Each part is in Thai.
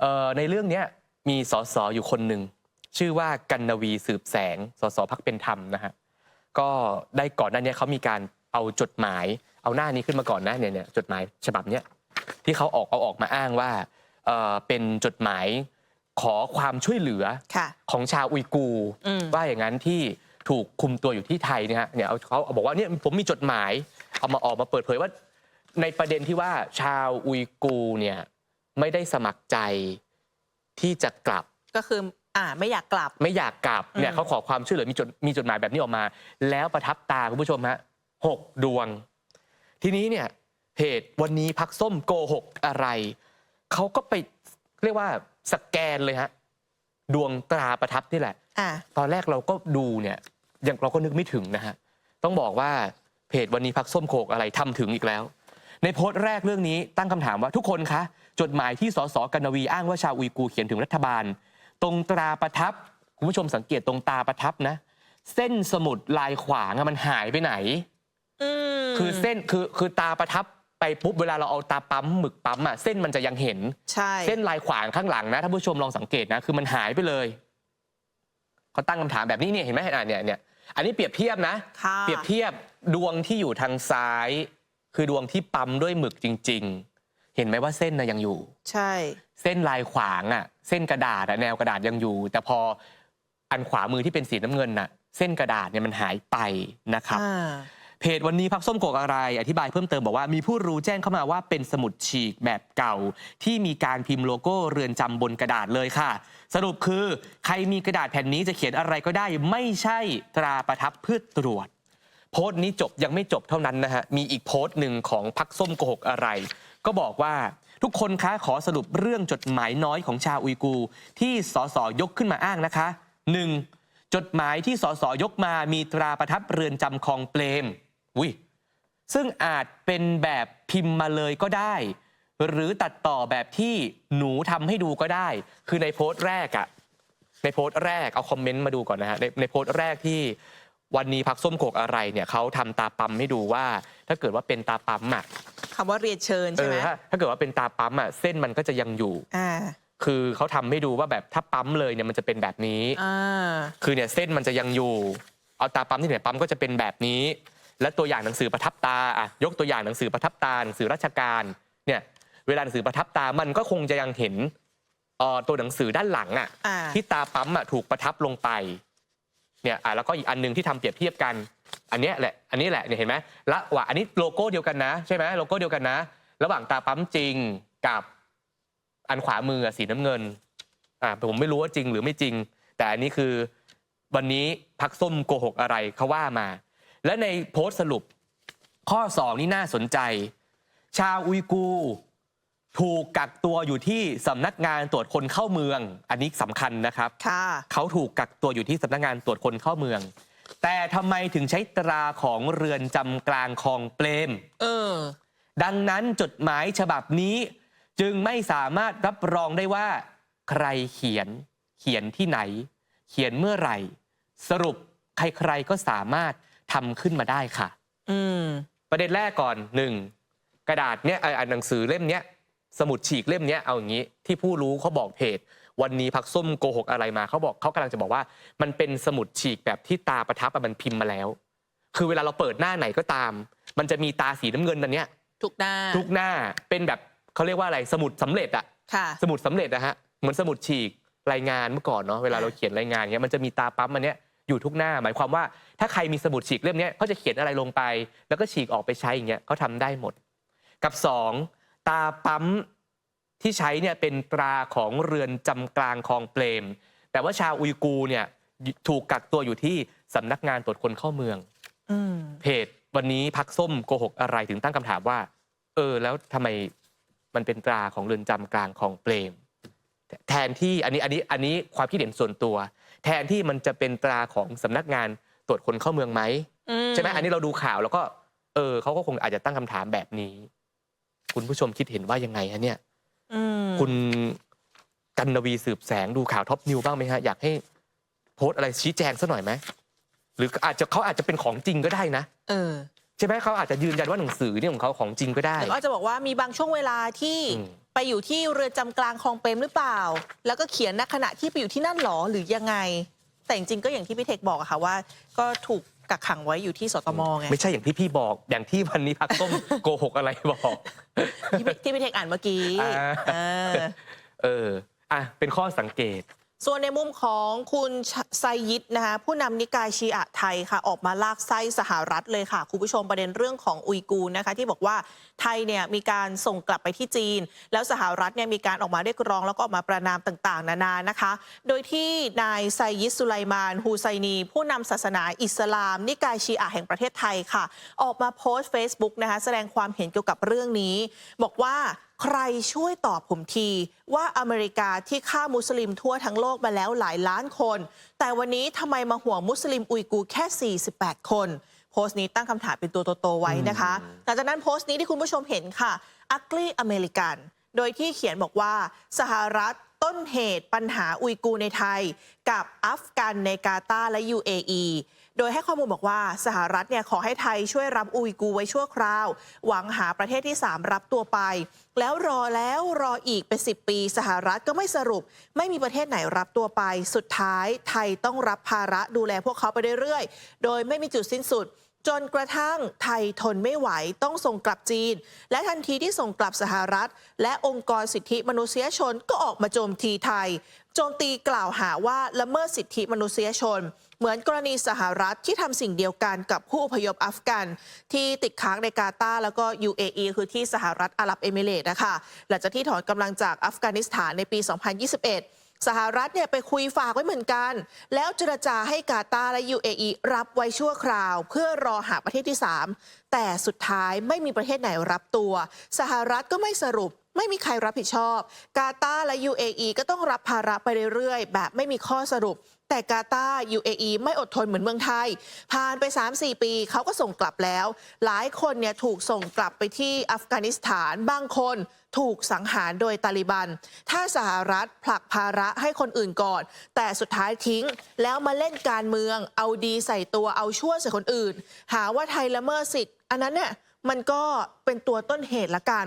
เอ่อในเรื่องเนี้ยมีสสอยู่คนหนึ่งชื่อว่ากันนวีสืบแสงสสพักเป็นธรรมนะฮะก็ได้ก่อนหน้านี้เขามีการเอาจดหมาย เอาหน้านี้ขึ้นมาก่อนนะเนี่ยเนี่ยจดหมายฉบับเนี้ยที่เขาออกเอาออกมาอ้างว่าเอ่อเป็นจดหมายขอความช่วยเหลือค่ะของชาวอุยกูร์อืมว่าอย่างนั้นที่ถูกคุมตัวอยู่ที่ไทยเนี่ยฮะเนี่ยเอาเขาเอาบอกว่าเนี่ยผมมีจดหมายเอามาออกมาเปิดเผยว่า ในประเด็นที่ว่าชาวอุยกูร์เนี่ย ไม่ได้สมัครใจที่จะกลับ ก็คืออ่าไม่อยากกลับ ไม่อยากกลับเนี่ยอืม เขาขอความช่วยเหลือมีจดมีจดหมายแบบนี้ออกมา แล้วประทับตาคุณผู้ชมฮะหกดวง ทีนี้เนี่ยเพจวันนี้พักส้มโกหกอะไร เขาก็ไปเรียกว่าสแกนเลยฮะดวงตราประทับนี่แหละ อ่า ตอนแรกเราก็ดูเนี่ยยังเราก็นึกไม่ถึงนะฮะ ต้องบอกว่าเพจวันนี้พักส้มโขกอะไรทำถึงอีกแล้ว ในโพสต์แรกเรื่องนี้ตั้งคำถามว่าทุกคนคะ จดหมายที่สสกันนวีอ้างว่าชาวอุยกูร์เขียนถึงรัฐบาล ตรงตราประทับคุณผู้ชมสังเกตตรงตาประทับนะ เส้นสมุดลายขวางอะมันหายไปไหนอืมคือเส้นคือคือตาประทับไปปุ๊บเวลาเราเอาตาปั๊มหมึกปั๊มอะเส้นมันจะยังเห็นใช่เส้นลายขวางข้างหลังนะท่านผู้ชมลองสังเกตนะ คือมันหายไปเลยเขาตั้งคำถามแบบนี้เนี่ยเห็นไหมอะเนี่ยเนี่ยอันนี้เปรียบเทียบนะค่ะเปรียบเทียบดวงที่อยู่ทางซ้าย คือดวงที่ปั๊มด้วยหมึกจริง ๆ เห็นไหมว่าเส้นนะยังอยู่ ใช่ เส้นลายขวางอะ เส้นกระดาษอะแนวกระดาษยังอยู่ แต่พออันขวามือที่เป็นสีน้ำเงินน่ะ เส้นกระดาษเนี่ยมันหายไปนะครับอ่าเพจวันนี้พักส้มโกกอะไร อธิบายเพิ่มเติมบอกว่ามีผู้รู้แจ้งเข้ามาว่าเป็นสมุดฉีกแบบเก่า ที่มีการพิมพ์โลโก้เรือนจำบนกระดาษเลยค่ะ สรุปคือ ใครมีกระดาษแผ่นนี้จะเขียนอะไรก็ได้ ไม่ใช่ตราประทับเพื่อตรวจ โพสต์นี้จบยังไม่จบเท่านั้นนะฮะ มีอีกโพสต์หนึ่งของพักส้มโกหกอะไร ก็บอกว่าทุกคนคะขอสรุปเรื่องจดหมายน้อยของชาวอุยกู ที่สสยกขึ้นมาอ้างนะคะ 1. จดหมายที่สสยกมามีตราประทับเรือนจำคลองเปรมอุ้ยซึ่งอาจเป็นแบบพิมพ์มาเลยก็ได้ หรือตัดต่อแบบที่หนูทำให้ดูก็ได้ คือในโพสต์แรกอะในโพสต์แรกเอาคอมเมนต์มาดูก่อนนะฮะในในโพสต์แรกที่ วันนี้พักส้มโขกอะไรเนี่ยเขาทำตาปั๊มให้ดูว่า ถ้าเกิดว่าเป็นตาปั๊มอะคำว่าเรียนเชิญเอใช่ไหอมถ้าถ้าเกิดว่าเป็นตาปั๊มอะเส้นมันก็จะยังอยู่อ่าคือเขาทำให้ดูว่าแบบถ้าปั๊มเลยเนี่ยมันจะเป็นแบบนี้อ่าคือเนี่ยเส้นมันจะยังอยู่ เอาตาปั๊มที่ไหนปั๊มก็จะเป็นแบบนี้ และตัวอย่างหนังสือประทับตาอะยกตัวอย่างหนังสือประทับตาหนังสือราชการเนี่ยเวลาหนังสือประทับตามันก็คงจะยังเห็นเอ่อตัวหนังสือด้านหลังอะอ่าที่ตาปั๊มอะถูกประทับลงไป เนี่ยอะแล้วก็อีกอันหนึงที่ทำเปรียบเทียบกัน อันนี้แหละอันนี้แหละเนี่ยเห็นไหมละว่าอันนี้โลโก้เดียวกันนะใช่ไหมโลโก้เดียวกันนะ ระหว่างตาปั๊มจริงกับอันขวามือสีน้ำเงินอ่าผมไม่รู้ว่าจริงหรือไม่จริง แต่อันนี้คือวันนี้พักส้มโกหกอะไรเขาว่ามา และในโพสต์สรุปข้อ 2 นี่น่าสนใจ ชาวอุยกู ถูกกักตัวอยู่ที่สำนักงานตรวจคนเข้าเมือง อันนี้สำคัญนะครับค่ะเขาถูกกักตัวอยู่ที่สำนักงานตรวจคนเข้าเมือง แต่ทำไมถึงใช้ตราของเรือนจำกลางคลองเปรม เออ ดังนั้นจดหมายฉบับนี้ จึงไม่สามารถรับรองได้ว่า ใครเขียน เขียนที่ไหน เขียนเมื่อไหร่ สรุปใครๆก็สามารถทำขึ้นมาได้ค่ะ อืม ประเด็นแรกก่อนหนึ่งกระดาษเนี้ยเอ่ออ่านหนังสือเล่มเนี้ย สมุดฉีกเล่มเนี้ยเอาอย่างนี้ ที่ผู้รู้เขาบอกเพจ วันนี้พักส้มโกหกอะไรมาเขาบอกเขากำลังจะบอกว่า มันเป็นสมุดฉีกแบบที่ตาประทับอะมันพิมพ์มาแล้ว คือเวลาเราเปิดหน้าไหนก็ตาม มันจะมีตาสีน้ำเงินอันเนี้ยทุกหน้าทุกหน้าเป็นแบบเขาเรียกว่าอะไรสมุดสำเร็จอะค่ะสมุดสำเร็จนะฮะเหมือนสมุดฉีกรายงานเมื่อก่อนเนาะเวลาเราเขียนรายงานเนี้ยมันจะมีตาปั๊มอันเนี้ยอยู่ทุกหน้า หมายความว่าถ้าใครมีสมุดฉีกเล่มเนี้ยเขาจะเขียนอะไรลงไป แล้วก็ฉีกออกไปใช้อย่างเงี้ยเขาทำได้หมด กับสอง ตาปั๊มที่ใช้เนี่ยเป็นตราของเรือนจำกลางคลองเปรม แต่ว่าชาวอุยกูร์เนี่ยถูกกักตัวอยู่ที่สำนักงานตรวจคนเข้าเมืองอืมเพจวันนี้พักส้มโกหกอะไรถึงตั้งคำถามว่า เออ แล้วทำไมมันเป็นตราของเรือนจำกลางของเปรม แทนที่อันนี้อันนี้อันนี้ความคิดเห็นส่วนตัว แทนที่มันจะเป็นตราของสำนักงานตรวจคนเข้าเมืองไหมอืใช่ไหมอันนี้เราดูข่าวแล้วก็ เออเขาก็คงอาจจะตั้งคำถามแบบนี้ คุณผู้ชมคิดเห็นว่ายังไงฮะเนี่ยอืมคุณกันนวีสืบแสงดูข่าวท็อปนิวบ้างไหมฮะ อยากให้โพสต์อะไรชี้แจงสักหน่อยไหมหรืออาจจะเขาอาจจะเป็นของจริงก็ได้นะเออใช่ไหมเขาอาจจะยืนยันว่าหนังสือเนี่ยของเขาของจริงก็ได้หรืออาจจะบอกว่ามีบางช่วงเวลาที่อืมไปอยู่ที่เรือนจำกลางคลองเปรมหรือเปล่า แล้วก็เขียนณขณะที่ไปอยู่ที่นั่นหรอหรือยังไง แต่จริงๆก็อย่างที่พี่เทคบอกอะค่ะว่า ก็ถูก กักขังไว้อยู่ที่สตมไงไม่ใช่อย่างที่พี่บอก อย่างที่วันนี้พักต้มโกหกอะไรบอกที่พี่ที่พี่เทคอ่านเมื่อกี้อ่าเออเอออะเป็นข้อสังเกต ส่วนในมุมของคุณไซยิดนะคะผู้นำนิกายชีอะไทยค่ะออกมาลากไส้สหรัฐเลยค่ะ คุณผู้ชมประเด็นเรื่องของอุยกูนะคะที่บอกว่าไทยเนี่ยมีการส่งกลับไปที่จีน แล้วสหรัฐเนี่ยมีการออกมาเรียกร้องแล้วก็ออกมาประนามต่างๆ นานานะคะ โดยที่นายไซยิดสุไลมานฮูไซนี ผู้นำศาสนาอิสลาม นิกายชีอะแห่งประเทศไทยค่ะ ออกมาโพสต์ Facebook นะคะแสดงความเห็นเกี่ยวกับเรื่องนี้ บอกว่า ใครช่วยตอบผมทีว่าอเมริกาที่ฆ่ามุสลิมทั่วทั้งโลกมาแล้วหลายล้านคน แต่วันนี้ทำไมมาห่วงมุสลิมอุยกูร์แค่ 48 คน โพสต์นี้ตั้งคำถามเป็นตัวโตๆไว้นะคะหลังจากนั้นโพสต์นี้ที่คุณผู้ชมเห็นค่ะ ugly American โดยที่เขียนบอกว่าสหรัฐต้นเหตุปัญหาอุยกูร์ในไทย กับอัฟกันในกาตาร์และ UAE โดยให้ข้อมูลบอกว่าสหรัฐเนี่ยขอให้ไทยช่วยรับอุยกูร์ไว้ชั่วคราว หวังหาประเทศที่ 3 รับตัวไป แล้วรอแล้วรออีกเป็น 10 ปี สหรัฐก็ไม่สรุป ไม่มีประเทศไหนรับตัวไป สุดท้ายไทยต้องรับภาระดูแลพวกเขาไปเรื่อยๆ โดยไม่มีจุดสิ้นสุด จนกระทั่งไทยทนไม่ไหวต้องส่งกลับจีน และทันทีที่ส่งกลับสหรัฐ และองค์กรสิทธิมนุษยชนก็ออกมาโจมตีไทย โจมตีกล่าวหาว่าละเมิดสิทธิมนุษยชน เหมือนกรณีสหรัฐที่ทำสิ่งเดียวกันกับผู้อพยพอัฟกัน ที่ติดค้างในกาตาร์แล้วก็ UAE คือที่สหรัฐอาหรับเอมิเรต์นะคะหลังจากที่ถอนกำลังจากอัฟกานิสถานในปี 2021 สหรัฐเนี่ยไปคุยฝากไว้เหมือนกัน แล้วเจรจาให้กาตาร์และ UAE รับไว้ชั่วคราว เพื่อรอหาประเทศที่ 3 แต่สุดท้ายไม่มีประเทศไหนรับตัว สหรัฐก็ไม่สรุป ไม่มีใครรับผิดชอบ กาตาร์และ UAE ก็ต้องรับภาระไปเรื่อยๆ แบบไม่มีข้อสรุป แต่กาตาร์ UAE ไม่อดทนเหมือนเมืองไทย ผ่านไป 3-4 ปีเขาก็ส่งกลับแล้ว หลายคนเนี่ยถูกส่งกลับไปที่อัฟกานิสถานบางคนถูกสังหารโดยตาลิบัน ถ้าสหรัฐผลักภาระให้คนอื่นก่อน แต่สุดท้ายทิ้ง แล้วมาเล่นการเมือง เอาดีใส่ตัวเอาชั่วใส่คนอื่น หาว่าไทยละเมิดสิทธิ์ อันนั้นเนี่ยมันก็เป็นตัวต้นเหตุละกัน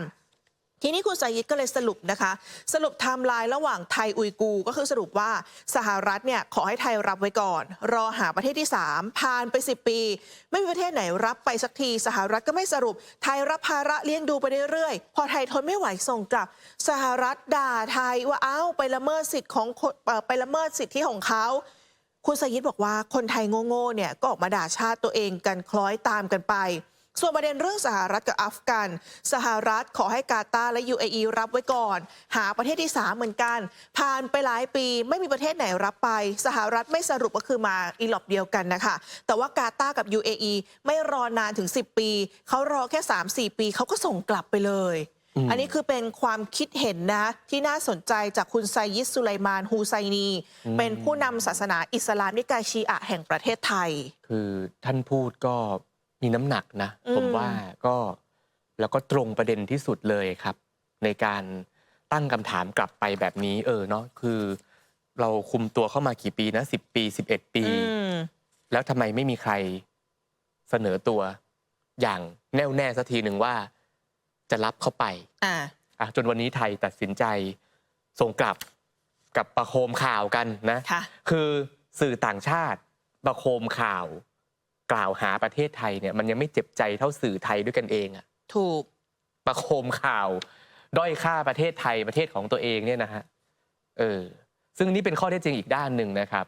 ทีนี้คุณสายิดก็เลยสรุปนะคะ สรุปไทม์ไลน์ระหว่างไทยอุยกู ก็คือสรุปว่าสหรัฐเนี่ยขอให้ไทยรับไว้ก่อน รอหาประเทศที่ 3 ผ่านไป 10 ปี ไม่มีประเทศไหนรับไปสักที สหรัฐก็ไม่สรุปไทยรับภาระเลี้ยงดูไปเรื่อยๆ พอไทยทนไม่ไหวส่งกลับ สหรัฐด่าไทยว่าอ้าไปละเมิดสิทธิ์ของไปละเมิดสิทธิของเขาคุณสยิดบอกว่าคนไทยโง่ๆเนี่ยก็ออกมาด่าชาติตัวเองกันคล้อยตามกันไป ส่วนประเด็นเรื่องสหรัฐกับอัฟกัน สหรัฐขอให้กาตาร์และ UAE รับไว้ก่อน หาประเทศที่ 3 เหมือนกัน ผ่านไปหลายปีไม่มีประเทศไหนรับไป สหรัฐไม่สรุปก็คือมาอีหลอบเดียวกันนะคะ แต่ว่ากาตาร์กับ UAE ไม่รอนานถึง 10 ปี เขารอแค่ 3-4 ปีเขาก็ส่งกลับไปเลยอืมอันนี้คือเป็นความคิดเห็นนะ ที่น่าสนใจจากคุณไซยิดสุไลมานฮูไซนี เป็นผู้นำศาสนาอิสลามนิกายชีอะห์แห่งประเทศไทย คือท่านพูดก็ มีน้ำหนักนะ อืม ผมว่าก็แล้วก็ตรงประเด็นที่สุดเลยครับ ในการตั้งคำถามกลับไปแบบนี้ เออเนาะคือ เราคุมตัวเข้ามากี่ปีนะสิบปีสิบเอ็ดปี อืม แล้วทำไมไม่มีใครเสนอตัวอย่างแน่วแน่สักทีหนึ่งว่าจะรับเข้าไป อ่า อะจนวันนี้ไทยตัดสินใจส่งกลับกับประโคมข่าวกันนะ ค่ะ คือสื่อต่างชาติประโคมข่าว กล่าวหาประเทศไทยเนี่ยมันยังไม่เจ็บใจเท่าสื่อไทยด้วยกันเองอะถูกประโคมข่าว ด้อยค่าประเทศไทยประเทศของตัวเองเนี่ยนะฮะเออซึ่งนี่เป็นข้อเท็จจริงอีกด้านหนึ่งนะครับ